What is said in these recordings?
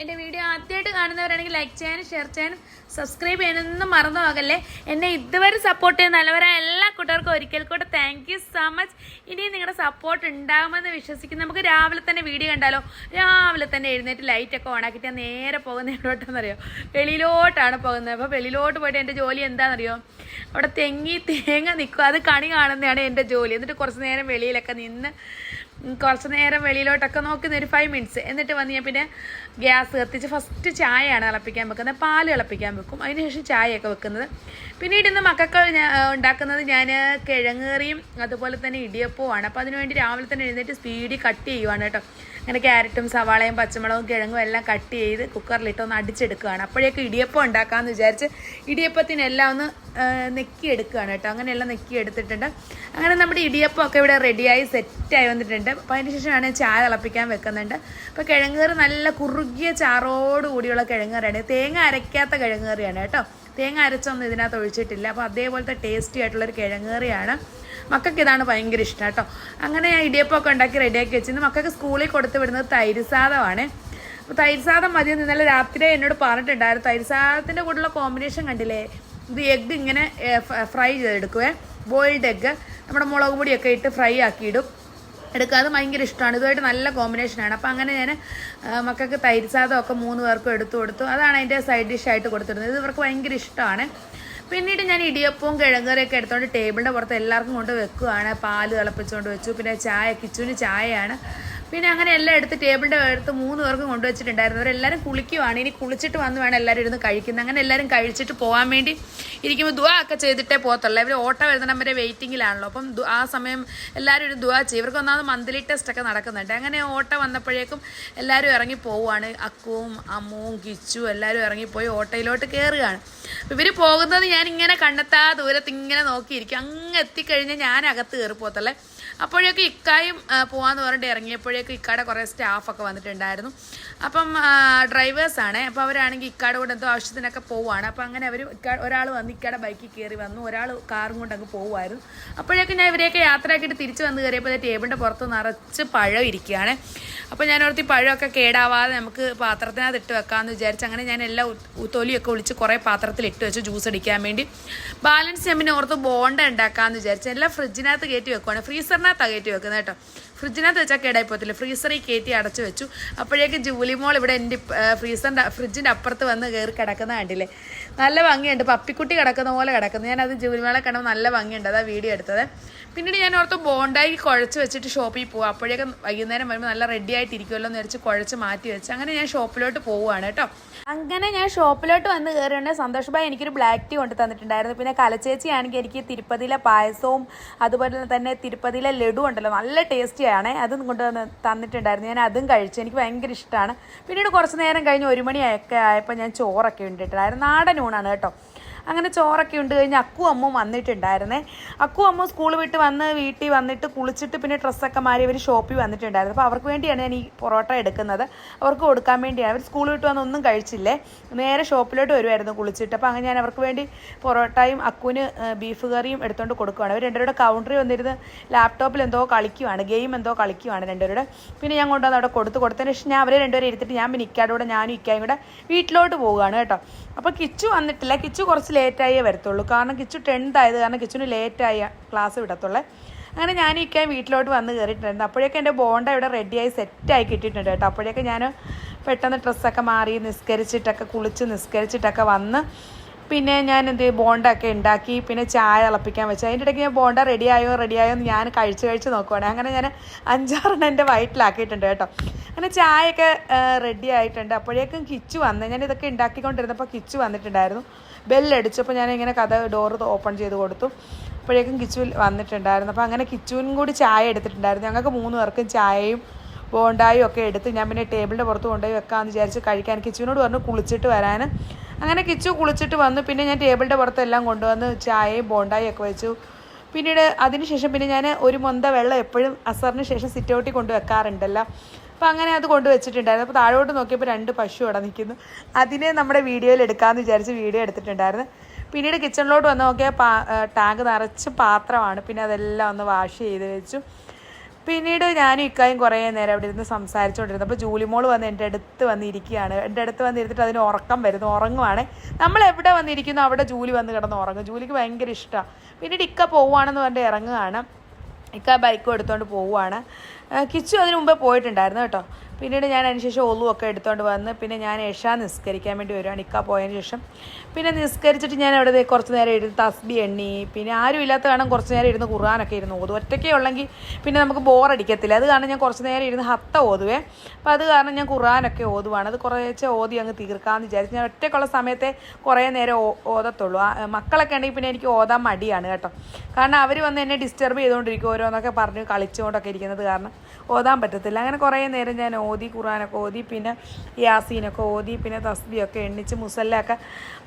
എന്റെ വീഡിയോ ആദ്യമായിട്ട് കാണുന്നവരാണെങ്കിൽ ലൈക്ക് ചെയ്യാനും ഷെയർ ചെയ്യാനും സബ്സ്ക്രൈബ് ചെയ്യാനൊന്നും മറന്നു പോകല്ലേ എന്നെ ഇതുവരെ സപ്പോർട്ട് ചെയ്യുന്ന നല്ലവരായ എല്ലാ കൂട്ടുകാർക്കും ഒരിക്കൽ കൂടെ താങ്ക് യു സോ മച്ച് ഇനിയും നിങ്ങളുടെ സപ്പോർട്ട് ഉണ്ടാകുമെന്ന് വിശ്വസിക്കുന്നു നമുക്ക് രാവിലെ തന്നെ വീഡിയോ കണ്ടാലോ? രാവിലെ തന്നെ എഴുന്നേറ്റ് ലൈറ്റൊക്കെ ഓണാക്കിയിട്ട് നേരെ പോകുന്ന എവിടോട്ടെന്നറിയോ? വെളിയിലോട്ടാണ് പോകുന്നത്. അപ്പോൾ വെളിയിലോട്ട് പോയിട്ട് എന്റെ ജോലി എന്താണെന്നറിയോ അവിടെ തെങ്ങി തേങ്ങ നിൽക്കുക അത് കണി കാണുന്നതാണ് എന്റെ ജോലി. എന്നിട്ട് കുറച്ച് നേരം വെളിയിലൊക്കെ നിന്ന് കുറച്ച് നേരം വെളിയിലോട്ടൊക്കെ നോക്കുന്ന ഒരു ഫൈവ് മിനിറ്റ്സ് എന്നിട്ട് വന്ന് ഞാൻ പിന്നെ ഗ്യാസ് കത്തിച്ച് ഫസ്റ്റ് ചായയാണ് തിളപ്പിക്കാൻ വെക്കുന്നത്. പാൽ തിളപ്പിക്കാൻ വെക്കും. അതിനുശേഷം ചായയൊക്കെ വെക്കുന്നത്. പിന്നീട് ഇന്ന് മക്കൾക്ക് ഉണ്ടാക്കുന്നത് ഞാൻ കിഴങ്ങേറിയും അതുപോലെ തന്നെ ഇടിയപ്പവും ആണ് അപ്പോൾ അതിനുവേണ്ടി രാവിലെ തന്നെ എഴുന്നേറ്റ് സ്പീഡി കട്ട് ചെയ്യുവാണ് കേട്ടോ. അങ്ങനെ ക്യാരറ്റും സവാളയും പച്ചമുളകും കിഴങ്ങും എല്ലാം കട്ട് ചെയ്ത് കുക്കറിലിട്ട് ഒന്ന് അടിച്ചെടുക്കുകയാണ്. അപ്പോഴേക്കും ഇടിയപ്പം ഉണ്ടാക്കാമെന്ന് വിചാരിച്ച് ഇടിയപ്പത്തിനെല്ലാം ഒന്ന് നെക്കിയെടുക്കുകയാണ് കേട്ടോ. അങ്ങനെയെല്ലാം നെക്കിയെടുത്തിട്ടുണ്ട്. അങ്ങനെ നമ്മുടെ ഇടിയപ്പമൊക്കെ ഇവിടെ റെഡിയായി സെറ്റായി വന്നിട്ടുണ്ട്. അപ്പോൾ അതിന് ശേഷമാണ് ചായ തിളപ്പിക്കാൻ വെക്കുന്നുണ്ട്. അപ്പോൾ കിഴങ്ങേറ് നല്ല കുറുകിയ ചാറോട് കൂടിയുള്ള കിഴങ്ങേറാണ് തേങ്ങ അരയ്ക്കാത്ത കിഴങ്ങേറിയാണ് കേട്ടോ. തേങ്ങ അരച്ചൊന്നും ഇതിനകത്ത് ഒഴിച്ചിട്ടില്ല. അപ്പോൾ അതേപോലത്തെ ടേസ്റ്റി ആയിട്ടുള്ളൊരു കിഴങ്ങേറിയാണ്. മക്കൾക്ക് ഇതാണ് ഭയങ്കര ഇഷ്ടം കേട്ടോ. അങ്ങനെ ഇടിയപ്പമൊക്കെ ഉണ്ടാക്കി റെഡിയാക്കി വെച്ചിരുന്നു. മക്കൾക്ക് സ്കൂളിൽ കൊടുത്ത് വിടുന്നത് തൈര് സാധമാണ്. അപ്പോൾ തൈര് സാധം മതി ഇന്നലെ രാത്രി എന്നോട് പറഞ്ഞിട്ടുണ്ടായിരുന്നു. തൈര് സാധത്തിന്റെ കൂടെയുള്ള കോമ്പിനേഷൻ കണ്ടില്ലേ? ഇത് എഗ്ഗ് ഇങ്ങനെ ഫ്രൈ ചെയ്തെടുക്കുവേ. ബോയിൽഡ് എഗ്ഗ് നമ്മുടെ മുളക് പൊടിയൊക്കെ ഇട്ട് ഫ്രൈ ആക്കിയിടും. എടുക്കുക അത് ഭയങ്കര ഇഷ്ടമാണ്. ഇതുമായിട്ട് നല്ല കോമ്പിനേഷനാണ് അപ്പോൾ അങ്ങനെ ഞാൻ മക്കൾക്ക് തൈര് സാധമൊക്കെ മൂന്ന് പേർക്കും എടുത്തു കൊടുത്തു. അതാണ് അതിന്റെ സൈഡ് ഡിഷായിട്ട് കൊടുത്തിരുന്നത്. ഇത് ഇവർക്ക് ഭയങ്കര ഇഷ്ടമാണ്. പിന്നീട് ഞാൻ ഇടിയപ്പവും കിഴങ്ങറിയൊക്കെ എടുത്തോണ്ട് ടേബിളിന്റെ പുറത്ത് എല്ലാവർക്കും കൊണ്ട് വെക്കുകയാണ് പാൽ തിളപ്പിച്ചുകൊണ്ട് വെച്ചു. പിന്നെ ചായ കിച്ചുവിന് ചായയാണ്. പിന്നെ അങ്ങനെ എല്ലാം എടുത്ത് ടേബിളിന്റെ അടുത്ത് മൂന്ന് പേർക്കും കൊണ്ടുവച്ചിട്ടുണ്ടായിരുന്നു. അവരെല്ലാവരും കുളിക്കുവാണ്. ഇനി കുളിച്ചിട്ട് വന്ന് വേണം എല്ലാവരും ഇരുന്ന് കഴിക്കുന്നത് അങ്ങനെ എല്ലാവരും കഴിച്ചിട്ട് പോകാൻ വേണ്ടി ഇരിക്കുമ്പോൾ ദുവാ ഒക്കെ ചെയ്തിട്ടേ പോകത്തുള്ളൂ. ഇവർ ഓട്ടോ വരുന്ന വരെ വെയിറ്റിങ്ങിലാണല്ലോ അപ്പം ആ സമയം എല്ലാവരും ഒരു ദുവാ ചെയ്യും. ഇവർക്ക് ഒന്നാമത് മന്ത്ലി ടെസ്റ്റ് ഒക്കെ നടക്കുന്നുണ്ട്. അങ്ങനെ ഓട്ടോ വന്നപ്പോഴേക്കും എല്ലാവരും ഇറങ്ങി പോവുകയാണ് അക്കുവും അമ്മുവും കിച്ചു എല്ലാവരും ഇറങ്ങിപ്പോയി ഓട്ടോയിലോട്ട് കയറുകയാണ് ഇവർ പോകുന്നത് ഞാൻ ഇങ്ങനെ കണ്ടെത്താ ദൂരത്ത് ഇങ്ങനെ നോക്കിയിരിക്കും. അങ്ങ് എത്തിക്കഴിഞ്ഞാൽ ഞാൻ അകത്ത് കയറി പോകത്തല്ലേ അപ്പോഴേക്കും ഇക്കായും പോകാമെന്ന് പറഞ്ഞിട്ട് പറഞ്ഞിട്ട് ഇറങ്ങിയപ്പോഴേക്കും ഇക്കാടെ കുറേ സ്റ്റാഫൊക്കെ വന്നിട്ടുണ്ടായിരുന്നു. അപ്പം ഡ്രൈവേഴ്സാണ്. അപ്പോൾ അവരാണെങ്കിൽ ഇക്കാടെ കൂടെ എന്തോ ആവശ്യത്തിനൊക്കെ പോവുകയാണ്. അപ്പോൾ അങ്ങനെ അവർ ഒരാൾ വന്ന് ഇക്കാടെ ബൈക്കിൽ കയറി വന്നു. ഒരാൾ കാറും കൊണ്ട് അങ്ങ് പോവുമായിരുന്നു. അപ്പോഴേക്കും ഞാൻ ഇവരെയൊക്കെ യാത്രയാക്കിയിട്ട് തിരിച്ച് വന്ന് കയറിയപ്പോൾ ടേബിളിന്റെ പുറത്ത് നിറച്ച് പഴം ഇരിക്കുകയാണ്. അപ്പോൾ ഞാൻ ഓർത്തി പഴമൊക്കെ കേടാവാതെ നമുക്ക് പാത്രത്തിനകത്ത് ഇട്ട് വെക്കാമെന്ന് വിചാരിച്ച് അങ്ങനെ ഞാൻ എല്ലാ തൊലിയൊക്കെ ഒളിച്ച് കുറേ പാത്രത്തിൽ ഇട്ട് വെച്ച് ജ്യൂസ് അടിക്കാൻ വേണ്ടി ബാലൻസ് പിന്നെ ഓർത്ത് ബോണ്ട ഉണ്ടാക്കാമെന്ന് വിചാരിച്ച് എല്ലാം ഫ്രിഡ്ജിനകത്ത് കയറ്റി വെക്കുവാണ്. ഫ്രീസറിനകത്താണ് കയറ്റി വെക്കുന്നത് കേട്ടോ. ഫ്രിഡ്ജിനകത്ത് വെച്ചാൽ കേടായി പോകത്തില്ല. ഫ്രീസറിൽ കയറ്റി അടച്ചു വെച്ചു. അപ്പോഴേക്ക് ജൂലി മോൾ ഇവിടെ എന്റെ ഫ്രീസറിന്റെ ഫ്രിഡ്ജിന്റെ അപ്പുറത്ത് വന്ന് കയറി കിടക്കുന്ന കണ്ടില്ലേ? നല്ല ഭംഗിയുണ്ട്. പപ്പിക്കുട്ടി കിടക്കുന്ന പോലെ കിടക്കുന്നു. ഞാനത് ജൂലി മോളെ കണ്ടപ്പോൾ നല്ല ഭംഗിയുണ്ട്. അതാ വീഡിയോ എടുത്തത്. പിന്നീട് ഞാൻ ഓർത്ത് ബോണ്ടായി കുഴച്ച് വെച്ചിട്ട് ഷോപ്പിൽ പോകും അപ്പോഴേക്കും വൈകുന്നേരം വരുമ്പോൾ നല്ല റെഡി ആയിട്ടിരിക്കുമല്ലോ എന്ന് വെച്ച് കുഴച്ച് മാറ്റി വെച്ച് അങ്ങനെ ഞാൻ ഷോപ്പിലോട്ട് പോവുകയാണ് കേട്ടോ. അങ്ങനെ ഞാൻ ഷോപ്പിലോട്ട് വന്ന് കയറിയുണ്ട് സന്തോഷ് ഭായി എനിക്കൊരു ബ്ലാക്ക് ടീ കൊണ്ട് തന്നിട്ടുണ്ടായിരുന്നു. പിന്നെ കലച്ചേച്ചിയാണെങ്കിൽ എനിക്ക് തിരുപ്പതിയിലെ പായസവും അതുപോലെ തന്നെ തിരുപ്പതിയിലെ ലഡു ഉണ്ടല്ലോ. നല്ല ടേസ്റ്റിയാണ് അതും കൊണ്ട് വന്ന് തന്നിട്ടുണ്ടായിരുന്നു. ഞാൻ അതും കഴിച്ചു. എനിക്ക് ഭയങ്കര ഇഷ്ടമാണ് പിന്നീട് കുറച്ച് നേരം കഴിഞ്ഞ് ഒരു മണിയൊക്കെ ആയപ്പോൾ ഞാൻ ചോറൊക്കെ ഉണ്ടിട്ടുണ്ടായിരുന്നു നാടൻ ഊണാണ് കേട്ടോ. അങ്ങനെ ചോറൊക്കെ ഉണ്ട് കഴിഞ്ഞ് അക്കു അമ്മും വന്നിട്ടുണ്ടായിരുന്നേ. അക്കു അമ്മ സ്കൂൾ വിട്ട് വന്ന് വീട്ടിൽ വന്നിട്ട് കുളിച്ചിട്ട് പിന്നെ ഡ്രസ്സൊക്കെ മാറി അവർ ഷോപ്പിൽ വന്നിട്ടുണ്ടായിരുന്നു. അപ്പോൾ അവർക്ക് വേണ്ടിയാണ് ഞാൻ ഈ പൊറോട്ട എടുക്കുന്നത്. അവർക്ക് കൊടുക്കാൻ വേണ്ടിയാണ്. അവർ സ്കൂൾ വിട്ട് വന്ന് ഒന്നും കഴിച്ചില്ലേ? നേരെ ഷോപ്പിലോട്ട് വരുമായിരുന്നു കുളിച്ചിട്ട്. അപ്പോൾ അങ്ങനെ ഞാൻ അവർക്ക് വേണ്ടി പൊറോട്ടയും അക്കുവിന് ബീഫ് കറിയും എടുത്തുകൊണ്ട് കൊടുക്കുവാണ്. അവർ രണ്ടുപേരുടെ കൗണ്ടറിൽ വന്നിരുന്ന് ലാപ്ടോപ്പിൽ എന്തോ കളിക്കുവാണ്. ഗെയിം എന്തോ കളിക്കുവാണ് രണ്ടുപേരുടെ. പിന്നെ ഞാൻ കൊണ്ടുവന്ന് അവിടെ കൊടുത്ത് കൊടുത്തതിന് ശേഷം ഞാൻ അവരെ രണ്ടുപേരെ ഇരുത്തിട്ട് ഞാൻ പിന്നെ ഇക്കാടൂടെ ഞാനും ഇക്കായും കൂടെ വീട്ടിലോട്ട് പോവുകയാണ് കേട്ടോ. അപ്പോൾ കിച്ചു വന്നിട്ടില്ല. കിച്ചു കുറച്ച് ലേറ്റായേ വരത്തുള്ളൂ. കാരണം കിച്ചു ടെൻത്ത് ആയത് കാരണം കിച്ചുന് ലേറ്റായ ക്ലാസ് വിടത്തുള്ളേ. അങ്ങനെ ഞാൻ ഇക്കാൻ വീട്ടിലോട്ട് വന്ന് കയറിയിട്ടുണ്ടായിരുന്നു അപ്പോഴേക്കും എന്റെ ബോണ്ട ഇവിടെ റെഡിയായി സെറ്റായി കിട്ടിയിട്ടുണ്ട് കേട്ടോ. അപ്പോഴേക്കും ഞാൻ പെട്ടെന്ന് ഡ്രസ്സൊക്കെ മാറി നിസ്കരിച്ചിട്ടൊക്കെ കുളിച്ച് നിസ്കരിച്ചിട്ടൊക്കെ വന്ന് പിന്നെ ഞാൻ എന്ത് ബോണ്ടൊക്കെ ഉണ്ടാക്കി പിന്നെ ചായ തിളപ്പിക്കാൻ വെച്ചു. അതിന്റെ ഇടയ്ക്ക് ഞാൻ ബോണ്ട റെഡിയായോ റെഡിയായോ എന്ന് ഞാൻ കഴിച്ച് കഴിച്ച് നോക്കുവാണ്. അങ്ങനെ ഞാൻ അഞ്ചാറെണ്ണം എന്റെ വയറ്റിലാക്കിയിട്ടുണ്ട് കേട്ടോ. അങ്ങനെ ചായയൊക്കെ റെഡി ആയിട്ടുണ്ട്. അപ്പോഴേക്കും കിച്ചു വന്ന് ഞാൻ ഇതൊക്കെ ഉണ്ടാക്കിക്കൊണ്ടിരുന്നപ്പോൾ കിച്ചു വന്നിട്ടുണ്ടായിരുന്നു. ബെല്ലടിച്ചപ്പോൾ ഞാൻ ഇങ്ങനെ കഥ ഡോറ് ഓപ്പൺ ചെയ്ത് കൊടുത്തു. അപ്പോഴേക്കും കിച്ചു വന്നിട്ടുണ്ടായിരുന്നു. അപ്പോൾ അങ്ങനെ കിച്ചുവിനും കൂടി ചായ എടുത്തിട്ടുണ്ടായിരുന്നു. ഞങ്ങൾക്ക് മൂന്ന് പേർക്കും ചായയും ബോണ്ടായും ഒക്കെ എടുത്ത് ഞാൻ പിന്നെ ടേബിളിന്റെ പുറത്ത് കൊണ്ടുപോയി വെക്കാമെന്ന് വിചാരിച്ച് കഴിക്കാൻ കിച്ചുവിനോട് പറഞ്ഞു കുളിച്ചിട്ട് വരാൻ. അങ്ങനെ കിച്ചു കുളിച്ചിട്ട് വന്നു. പിന്നെ ഞാൻ ടേബിളിന്റെ പുറത്തെല്ലാം കൊണ്ടുവന്ന് ചായയും ബോണ്ടായും ഒക്കെ വെച്ചു. പിന്നീട് അതിനുശേഷം പിന്നെ ഞാൻ ഒരു മൊന്ത വെള്ളം എപ്പോഴും അസറിന് ശേഷം സിറ്റ് ഔട്ടിൽ കൊണ്ട് വെക്കാറുണ്ടല്ലോ. അപ്പോൾ അങ്ങനെ അത് കൊണ്ട് വെച്ചിട്ടുണ്ടായിരുന്നു. അപ്പോൾ താഴോട്ട് നോക്കിയപ്പോൾ രണ്ട് പശു അവിടെ നിൽക്കുന്നു. അതിനെ നമ്മുടെ വീഡിയോയിൽ എടുക്കാമെന്ന് വിചാരിച്ച് വീഡിയോ എടുത്തിട്ടുണ്ടായിരുന്നു. പിന്നീട് കിച്ചണിലോട്ട് വന്ന് നോക്കിയാൽ പാ ടാങ്ക് നിറച്ച് പാത്രമാണ്. പിന്നെ അതെല്ലാം ഒന്ന് വാഷ് ചെയ്ത് വെച്ചു. പിന്നീട് ഞാനും ഇക്കായും കുറേ നേരം അവിടെ ഇരുന്ന് സംസാരിച്ചുകൊണ്ടിരുന്നു. അപ്പോൾ ജൂലിമോൾ വന്ന് എന്റെ അടുത്ത് വന്നിരിക്കുകയാണ്. എന്റെ അടുത്ത് വന്നിരുന്നിട്ട് അതിന് ഉറക്കം വരുന്നു. ഉറങ്ങുവാണ്. നമ്മൾ എവിടെ വന്നിരിക്കുന്നു അവിടെ ജൂലി വന്ന് കിടന്ന് ഉറങ്ങും. ജൂലിക്ക് ഭയങ്കര ഇഷ്ടമാണ് പിന്നീട് ഇക്ക പോവുകയാണെന്ന് പറഞ്ഞിട്ട് ഇറങ്ങുകയാണ് ഇക്ക ബൈക്കും എടുത്തുകൊണ്ട് പോവുകയാണ് കിച്ചു അതിന് മുമ്പേ പോയിട്ടുണ്ടായിരുന്നു കേട്ടോ. പിന്നീട് ഞാൻ അതിന് ശേഷം ഒളുവൊക്കെ എടുത്തുകൊണ്ട് വന്ന് പിന്നെ ഞാൻ ഏഷ നിസ്കരിക്കാൻ വേണ്ടി വരുവാണ്. ഇക്ക പോയതിന് ശേഷം. പിന്നെ നിസ്കരിച്ചിട്ട് ഞാൻ അവിടെ കുറച്ച് നേരം ഇരുന്ന് തസ്ബി എണ്ണി. പിന്നെ ആരും ഇല്ലാത്ത കാരണം കുറച്ച് നേരം ഇരുന്ന് ഖുർആാനൊക്കെ ഇരുന്ന് ഓതും. ഒറ്റയ്ക്കേ ഉള്ളെങ്കിൽ പിന്നെ നമുക്ക് ബോറടിക്കത്തില്ല അത് കാരണം ഞാൻ കുറച്ച് നേരം ഇരുന്ന് ഹത്ത ഓതുവേ. അപ്പോൾ അത് കാരണം ഞാൻ ഖുർആാനൊക്കെ ഓതുവാണ്. അത് കുറേശ്ശെ ഓതി അങ്ങ് തീർക്കാമെന്ന് വിചാരിച്ചു ഞാൻ ഒറ്റയ്ക്കുള്ള സമയത്തെ കുറേ നേരം ഓതത്തുള്ളൂ. മക്കളൊക്കെ ഉണ്ടെങ്കിൽ പിന്നെ എനിക്ക് ഓതാൻ മടിയാണ് കേട്ടോ. കാരണം അവർ വന്ന് എന്നെ ഡിസ്റ്റർബ് ചെയ്തുകൊണ്ടിരിക്കും ഓരോന്നൊക്കെ പറഞ്ഞ് കളിച്ചുകൊണ്ടൊക്കെ ഇരിക്കുന്നത് കാരണം ഓതാൻ പറ്റത്തില്ല. അങ്ങനെ കുറേ നേരം ഞാൻ ഓതി ഖുറാനൊക്കെ ഓതി പിന്നെ യാസീനൊക്കെ ഓതി പിന്നെ തസ്ബിയൊക്കെ എണ്ണിച്ച് മുസല്ലൊക്കെ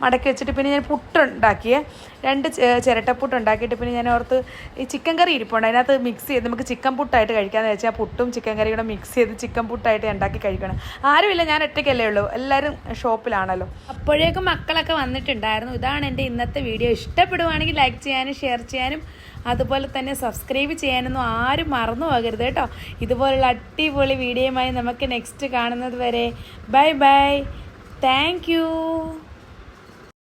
മടക്കി വെച്ചിട്ട് പിന്നെ ഞാൻ പുട്ടുണ്ടാക്കിയേ. രണ്ട് ചിരട്ടപ്പുട്ട് ഉണ്ടാക്കിയിട്ട് പിന്നെ ഞാൻ ഓർത്ത് ഈ ചിക്കൻ കറി ഇരിപ്പുണ്ട്. അതിനകത്ത് മിക്സ് ചെയ്ത് നമുക്ക് ചിക്കൻ പുട്ടായിട്ട് കഴിക്കാമെന്ന് വെച്ചാൽ പുട്ടും ചിക്കൻ കറിയും കൂടെ മിക്സ് ചെയ്ത് ചിക്കൻ പുട്ടായിട്ട് ഉണ്ടാക്കി കഴിക്കണം. ആരുമില്ല ഞാൻ ഒറ്റയ്ക്കല്ലേ ഉള്ളൂ. എല്ലാവരും ഷോപ്പിലാണല്ലോ. അപ്പോഴേക്കും മക്കളൊക്കെ വന്നിട്ടുണ്ടായിരുന്നു. ഇതാണ് എന്റെ ഇന്നത്തെ വീഡിയോ. ഇഷ്ടപ്പെടുവാണെങ്കിൽ ലൈക്ക് ചെയ്യാനും ഷെയർ ചെയ്യാനും അതുപോലെ തന്നെ സബ്സ്ക്രൈബ് ചെയ്യാനൊന്നും ആരും മറന്നു പോകരുത് കേട്ടോ. ഇതുപോലുള്ള അടിപൊളി വീഡിയോയുമായി നമുക്ക് നെക്സ്റ്റ് കാണുന്നത് വരെ. Bye bye thank